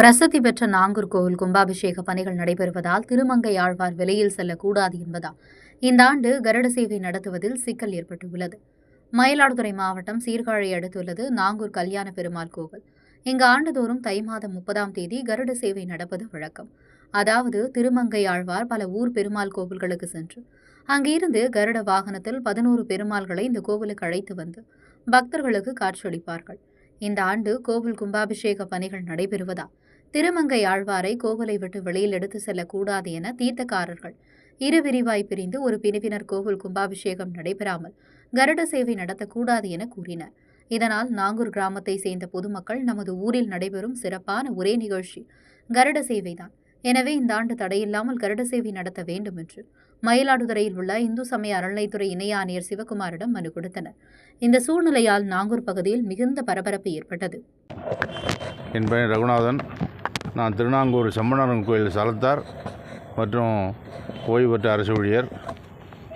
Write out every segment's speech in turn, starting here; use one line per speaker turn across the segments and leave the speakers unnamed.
பிரசித்தி பெற்ற நாங்கூர் கோவில் கும்பாபிஷேக பணிகள் நடைபெறுவதால் திருமங்கை ஆழ்வார் வெளியில் செல்லக்கூடாது என்பதால் இந்த ஆண்டு கருட சேவை நடத்துவதில் சிக்கல் ஏற்பட்டுள்ளது. மயிலாடுதுறை மாவட்டம் சீர்காழி அடுத்துள்ளது நாங்கூர் கல்யாண பெருமாள் கோவில். இங்கு ஆண்டுதோறும் தை மாதம் முப்பதாம் தேதி கருட சேவை நடப்பது வழக்கம். அதாவது திருமங்கை ஆழ்வார் பல ஊர் பெருமாள் கோவில்களுக்கு சென்று அங்கிருந்து கருட வாகனத்தில் பதினோரு பெருமாள்களை இந்த கோவிலுக்கு அழைத்து வந்து பக்தர்களுக்கு காட்சியளிப்பார்கள். இந்த ஆண்டு கோவில் கும்பாபிஷேக பணிகள் நடைபெறுவதால் திருமங்கை ஆழ்வாரை கோவிலை விட்டு வெளியில் எடுத்து செல்லக்கூடாது என தீர்த்தக்காரர்கள் இரு விரிவாய் பிரிந்து ஒரு பிரிவினர் கோவில் கும்பாபிஷேகம் நடைபெறாமல் கருட சேவை நடத்தக்கூடாது என கூறினர். இதனால் நாங்கூர் கிராமத்தை சேர்ந்த பொதுமக்கள் நமது ஊரில் நடைபெறும் சிறப்பான ஒரே நிகழ்ச்சி கருட சேவைதான். எனவே இந்த ஆண்டு தடையில்லாமல் கருட சேவை நடத்த வேண்டும் என்று மயிலாடுதுறையில் உள்ள இந்து சமய அறநிலைத்துறை இணை ஆணையர் சிவகுமாரிடம் மனு கொடுத்தனர். இந்த சூழ்நிலையால் நாங்கூர் பகுதியில் மிகுந்த பரபரப்பு ஏற்பட்டது.
என் பெயர் ரகுநாதன். நான் திருநாங்கூர் செம்மனாரன் கோயில் சலத்தார் மற்றும் ஓய்வு பெற்ற அரசு ஊழியர்.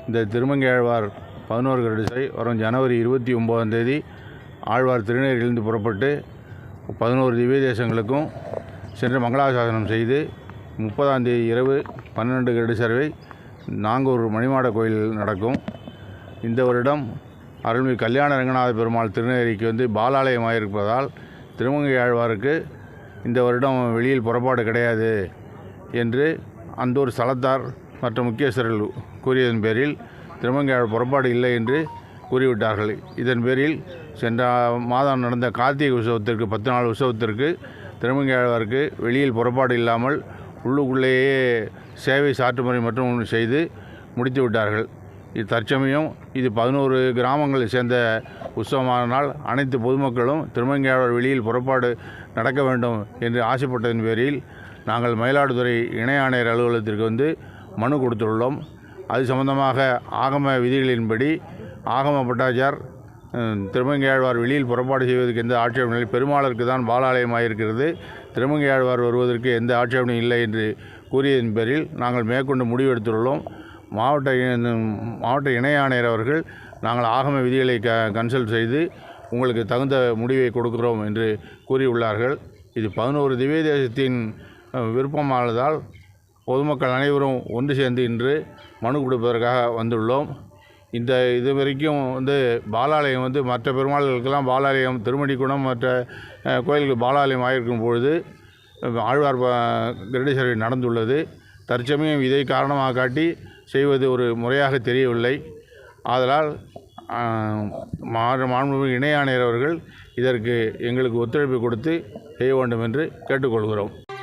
இந்த திருமங்கை ஆழ்வார் பதினோரு கருடிசை வரும் ஜனவரி இருபத்தி ஒம்போதாம் தேதி ஆழ்வார் திருநீரிலிருந்து புறப்பட்டு பதினோரு திவ்ய தேசங்களுக்கும் சென்று மங்களாசாசனம் செய்து முப்பதாம் தேதி இரவு பன்னெண்டு கருடு நாங்கூர் மணிமாட கோயிலில் நடக்கும். இந்த வருடம் அருள்மிகு கல்யாண ரங்கநாத பெருமாள் திருநேரிக்கு வந்து பாலாலயமாக இருப்பதால் திருமங்கை ஆழ்வாருக்கு இந்த வருடம் வெளியில் புறப்பாடு கிடையாது என்று அந்த ஒரு ஸ்தலத்தார் மற்ற முக்கியஸ்தர்கள் கூறியதன் பேரில் திருமங்கை புறப்பாடு இல்லை என்று கூறிவிட்டார்கள். இதன் பேரில் சென்ற மாதம் நடந்த கார்த்திகை உற்சவத்திற்கு பத்து நாள் உற்சவத்திற்கு திருமங்கையாழ்வாருக்கு வெளியில் புறப்பாடு இல்லாமல் உள்ளுக்குள்ளேயே சேவை சாற்றுமுறை மற்றும் செய்து முடித்து விட்டார்கள் இது தற்சமயம் இது பதினோரு கிராமங்களை சேர்ந்த உற்சவமானால் அனைத்து பொதுமக்களும் திருமங்கையாளர் வெளியில் புறப்பாடு நடக்க வேண்டும் என்று ஆசைப்பட்டதன் பேரில் நாங்கள் மயிலாடுதுறை இணை ஆணையர் அலுவலகத்திற்கு வந்து மனு கொடுத்துள்ளோம். அது சம்பந்தமாக ஆகம விதிகளின்படி ஆகம பட்டாச்சார் திருமங்கையாழ்வார் வெளியில் புறப்பாடு செய்வதற்கு எந்த ஆட்சேபனை இல்லை. பெருமாளருக்கு தான் பாலாலயமாக இருக்கிறது திருமங்கையாழ்வார் வருவதற்கு எந்த ஆட்சேபனையும் இல்லை என்று கூறியதன் பேரில் நாங்கள் மேற்கொண்டு முடிவெடுத்துள்ளோம். மாவட்ட மாவட்ட இணை ஆணையர் அவர்கள் நாங்கள் ஆகம விதிகளை க கன்சல்ட் செய்து உங்களுக்கு தகுந்த முடிவை கொடுக்கிறோம் என்று கூறியுள்ளார்கள். இது பதினோரு திவ்ய தேசத்தின் விருப்பமானதால் பொதுமக்கள் அனைவரும் ஒன்று சேர்ந்து இன்று மனு கொடுப்பதற்காக வந்துள்ளோம். இந்த இது வரைக்கும் வந்து பாலாலயம் வந்து மற்ற பெருமாள்களுக்கெல்லாம் பாலாலயம் திருமணிக்குணம் மற்ற கோயிலுக்கு பாலாலயம் ஆகியிருக்கும் பொழுது ஆழ்வார் ப- நடந்துள்ளது. தற்சமயம் இதை காரணமாக காட்டி செய்வது ஒரு முறையாக தெரியவில்லை. ஆதலால் மா- மாண்புமிகு இணை ஆணையர் அவர்கள் இதற்கு எங்களுக்கு ஒத்துழைப்பு கொடுத்து செய்ய வேண்டும் என்று கேட்டுக்கொள்கிறோம்.